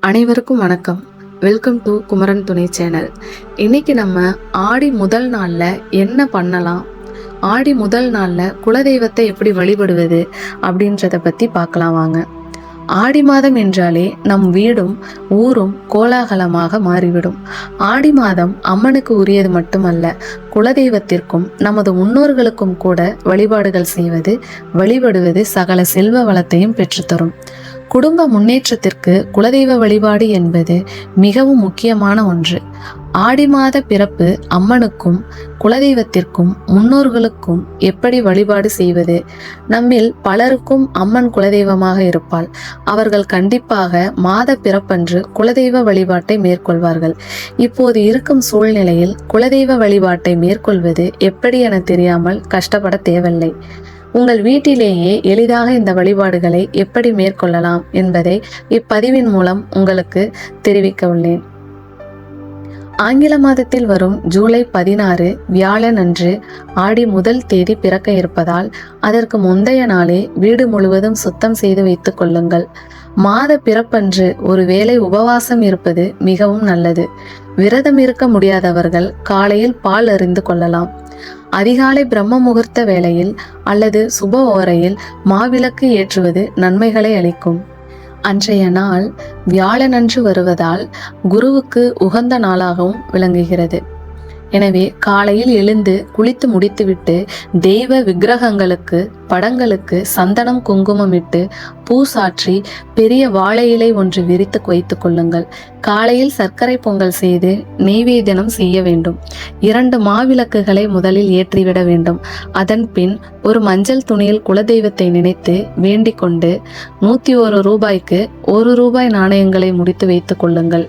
அனைவருக்கும் வணக்கம். Welcome to Kumaran துணை சேனல். இன்னைக்கு நம்ம ஆடி முதல் நாளில் என்ன பண்ணலாம்? ஆடி முதல் நாளில் குலதெய்வத்தை எப்படி வழிபடுவது அப்படின்றத பற்றி பார்க்கலாம் வாங்க. ஆடி மாதம் என்றாலே நம் வீடும் ஊரும் கோலாகலமாக மாறிவிடும். ஆடி மாதம் அம்மனுக்கு உரியது மட்டுமல்ல குலதெய்வத்திற்கும் நமது முன்னோர்களுக்கும் கூட வழிபாடுகள் செய்வது வழிபடுவது சகல செல்வ வளத்தையும் பெற்றுத்தரும். குடும்ப முன்னேற்றத்திற்கு குலதெய்வ வழிபாடு என்பது மிகவும் முக்கியமான ஒன்று. ஆடி மாத பிறப்பு அம்மனுக்கும் குலதெய்வத்திற்கும் முன்னோர்களுக்கும் எப்படி வழிபாடு செய்வது? நம்மில் பலருக்கும் அம்மன் குலதெய்வமாக இருப்பாள். அவர்கள் கண்டிப்பாக மாத பிறப்பன்று குலதெய்வ வழிபாட்டை மேற்கொள்வார்கள். இப்போது இருக்கும் சூழ்நிலையில் குலதெய்வ வழிபாட்டை மேற்கொள்வது எப்படி என தெரியாமல் கஷ்டப்பட தேவையில்லை. உங்கள் வீட்டிலேயே எளிதாக இந்த வழிபாடுகளை எப்படி மேற்கொள்ளலாம் என்பதை இப்பதிவின் மூலம் உங்களுக்கு தெரிவிக்க உள்ளேன். ஆங்கில மாதத்தில் வரும் ஜூலை பதினாறு வியாழன் அன்று ஆடி முதல் தேதி பிறக்க இருப்பதால் அதற்கு முந்தைய நாளே வீடு முழுவதும் சுத்தம் செய்து வைத்துக் கொள்ளுங்கள். மாத பிறப்பன்று ஒருவேளை உபவாசம் இருப்பது மிகவும் நல்லது. விரதம் இருக்க முடியாதவர்கள் காலையில் பால் அறிந்து கொள்ளலாம். அதிகாலை பிரம்ம முகூர்த்த வேளையில் அல்லது சுப ஓரையில் மாவிளக்கு ஏற்றுவது நன்மைகளை அளிக்கும். அன்றைய நாள் வியாழனன்று வருவதால் குருவுக்கு உகந்த நாளாகவும் விளங்குகிறது. எனவே காலையில் எழுந்து குளித்து முடித்துவிட்டு தெய்வ விக்கிரகங்களுக்கு படங்களுக்கு சந்தனம் குங்குமம் இட்டு பூ சாற்றி பெரிய வாழை இலை ஒன்று விரித்து வைத்துக் கொள்ளுங்கள். காலையில் சர்க்கரை பொங்கல் செய்து நெய்வேதனம் செய்ய வேண்டும். இரண்டு மாவிளக்குகளை முதலில் ஏற்றிவிட வேண்டும். அதன் பின் ஒரு மஞ்சள் துணியில் குலதெய்வத்தை நினைத்து வேண்டிக் கொண்டு நூற்றி ஒரு ரூபாய்க்கு ஒரு ரூபாய் நாணயங்களை முடித்து வைத்துக் கொள்ளுங்கள்.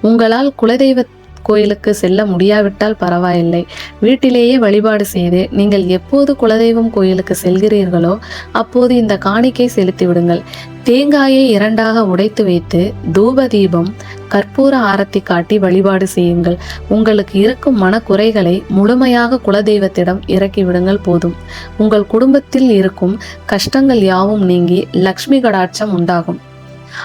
உங்களால் குலதெய்வ கோயிலுக்கு செல்ல முடியாவிட்டால் பரவாயில்லை. வீட்டிலேயே வழிபாடு செய்து நீங்கள் எப்போது குலதெய்வம் கோயிலுக்கு செல்கிறீர்களோ அப்போது இந்த காணிக்கை செலுத்தி விடுங்கள் தேங்காயை இரண்டாக உடைத்து வைத்து தூப தீபம் கற்பூர ஆரத்தி காட்டி வழிபாடு செய்யுங்கள். உங்களுக்கு இருக்கும் மனக்குறைகளை முழுமையாக குலதெய்வத்திடம் இறக்கிவிடுங்கள் போதும். உங்கள் குடும்பத்தில் இருக்கும் கஷ்டங்கள் யாவும் நீங்கி லக்ஷ்மி கடாட்சம் உண்டாகும்.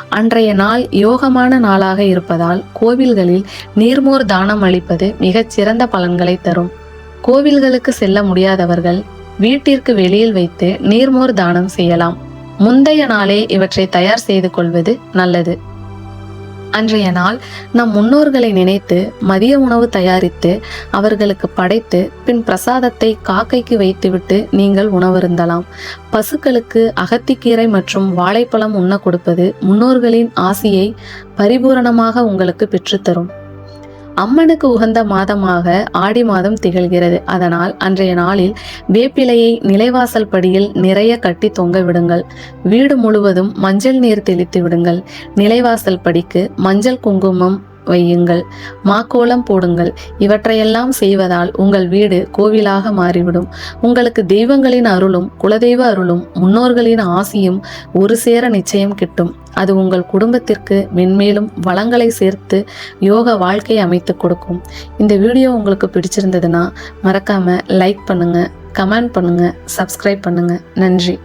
அன்றைய நாள் யோகமான நாளாக இருப்பதால் கோவில்களில் நீர்மோர் தானம் அளிப்பது மிகச் சிறந்த பலன்களை தரும். கோவில்களுக்கு செல்ல முடியாதவர்கள் வீட்டிற்கு வெளியில் வைத்து நீர்மோர் தானம் செய்யலாம். முந்தைய நாளே இவற்றை தயார் செய்து கொள்வது நல்லது. அன்றைய நாள் நம் முன்னோர்களை நினைத்து மதிய உணவு தயாரித்து அவர்களுக்கு படைத்து பின் பிரசாதத்தை காக்கைக்கு வைத்துவிட்டு நீங்கள் உணவருந்தலாம். பசுக்களுக்கு அகத்திக்கீரை மற்றும் வாழைப்பழம் உண்ண கொடுப்பது முன்னோர்களின் ஆசியை பரிபூரணமாக உங்களுக்கு பெற்றுத்தரும். அம்மனுக்கு உகந்த மாதமாக ஆடி மாதம் திகழ்கிறது. அதனால் அன்றைய நாளில் வேப்பிலையை நிலைவாசல் படியில் நிறைய கட்டி தொங்க விடுங்கள். வீடு முழுவதும் மஞ்சள் நீர் தெளித்து விடுங்கள். நிலைவாசல் படிக்கு மஞ்சள் குங்குமம் வையுங்கள். மாக்கோலம் போடுங்கள். இவற்றையெல்லாம் செய்வதால் உங்கள் வீடு கோவிலாக மாறிவிடும். உங்களுக்கு தெய்வங்களின் அருளும் குலதெய்வ அருளும் முன்னோர்களின் ஆசியும் ஒரு சேர நிச்சயம் கிட்டும். அது உங்கள் குடும்பத்திற்கு மென்மேலும் வளங்களை சேர்த்து யோக வாழ்க்கை அமைத்து கொடுக்கும். இந்த வீடியோ உங்களுக்கு பிடிச்சிருந்ததுன்னா மறக்காம லைக் பண்ணுங்க கமெண்ட் பண்ணுங்க சப்ஸ்கிரைப் பண்ணுங்க. நன்றி.